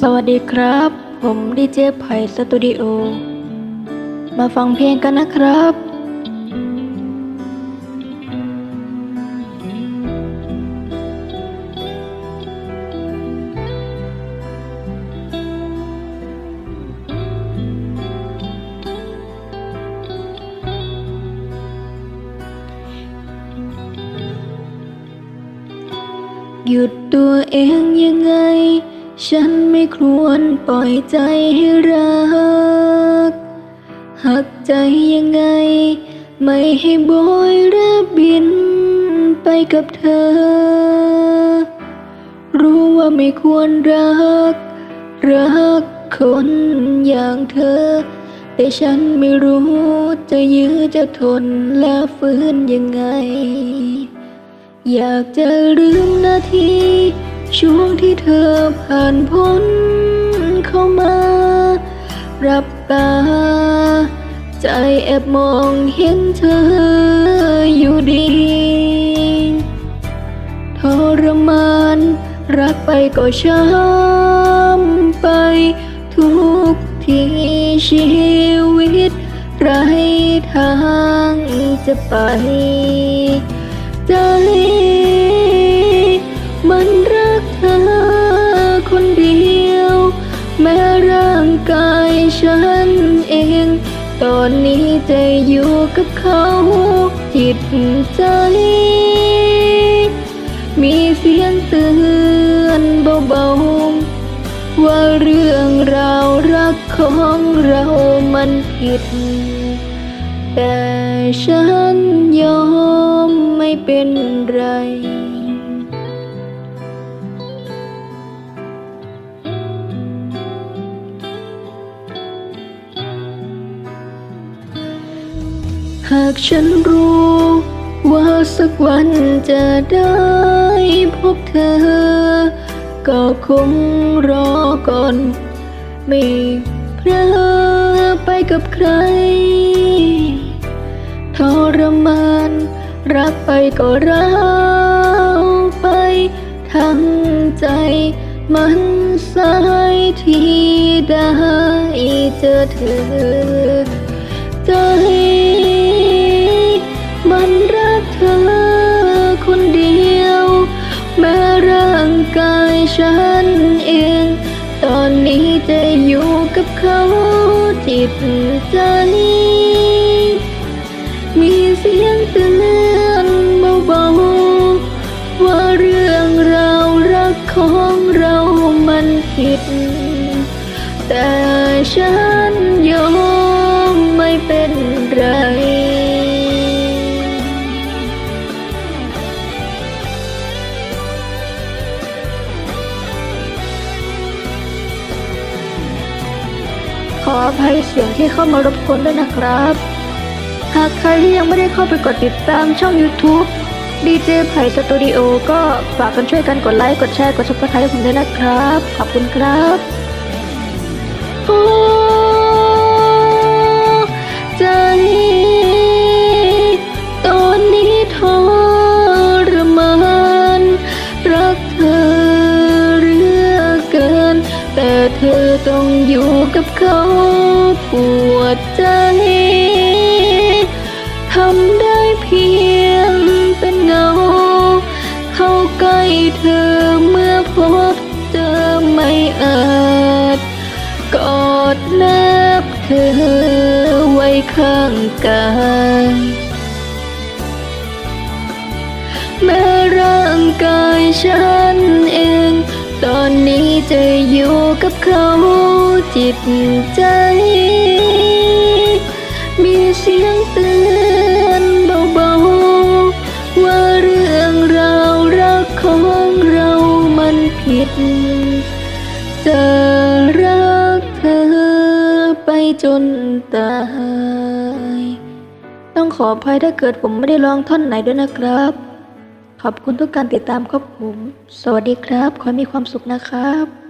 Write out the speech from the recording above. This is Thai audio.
สวัสดีครับ ผมดีเจไผ่สตูดิโอ มาฟังเพลงกันนะครับหยุดตัวเองยังไง ฉันไม่ควรปล่อยใจให้รัก หักใจยังไง ไม่ให้โบยรือบินไปกับเธอ รู้ว่าไม่ควรรัก รักคนอย่างเธอ แต่ฉันไม่รู้จะยื้อจะทนและฟื้นยังไง อยากจะลืมนาที ช่วงที่เธอผ่านพ้นเข้ามา รับตา ใจแอบมองเห็นเธออยู่ดี ทรมาน รักไปก็ช้ำไป ทุกทีชีวิตไรทางจะไป ใจมัน ฉันเอง ตอนนี้จะอยู่กับเขาจิตใจ มีเสียงเตือนเบาๆ ว่าเรื่องราวรักของเรามันผิด แต่ฉันยอมไม่เป็นไร หากฉันรู้ว่าสักวันจะได้พบเธอ ก็คงรอก่อน ไม่เพลอไปกับใคร ทรมาน รักไปก็ร้าวไป ทั้งใจมันสายที่ได้เจอเธอใจับเขาจิตใจมีเสียงเตือนเบาๆว่าเรื่องราวรักของเรามันผิด แต่ฉัน ขออภัยเสียงที่เข้ามารบกวนด้วยนะครับ หากใครที่ยังไม่ได้เข้าไปกดติดตามช่อง YouTube DJ ไผ่สตูดิโอก็ฝากกันช่วยกันกดไลค์ กดแชร์ กดซับสไครต์ผมด้วยนะครับ ขอบคุณครับโอ้ใจตอนนี้ทรมานรักเธอเหลือเกิน แต่เธอต้องอยู่ กับเขาปวดใจ ทำได้เพียงเป็นเงา เข้าใกล้เธอเมื่อพบเจอไม่อาจ กอดแนบเธอไว้ข้างกายแม้ร่างกายฉันเอง ตอนนี้จะอยู่กับเขา จิตใจ มีเสียงเตือนเบาๆ ว่าเรื่องราวรักของเรามันผิด จะรักเธอไปจนตาย ต้องขออภัยถ้าเกิดผมไม่ได้ร้องท่อนไหนด้วยนะครับ ขอบคุณทุกการติดตามครับผม สวัสดีครับ ขอให้มีความสุขนะครับ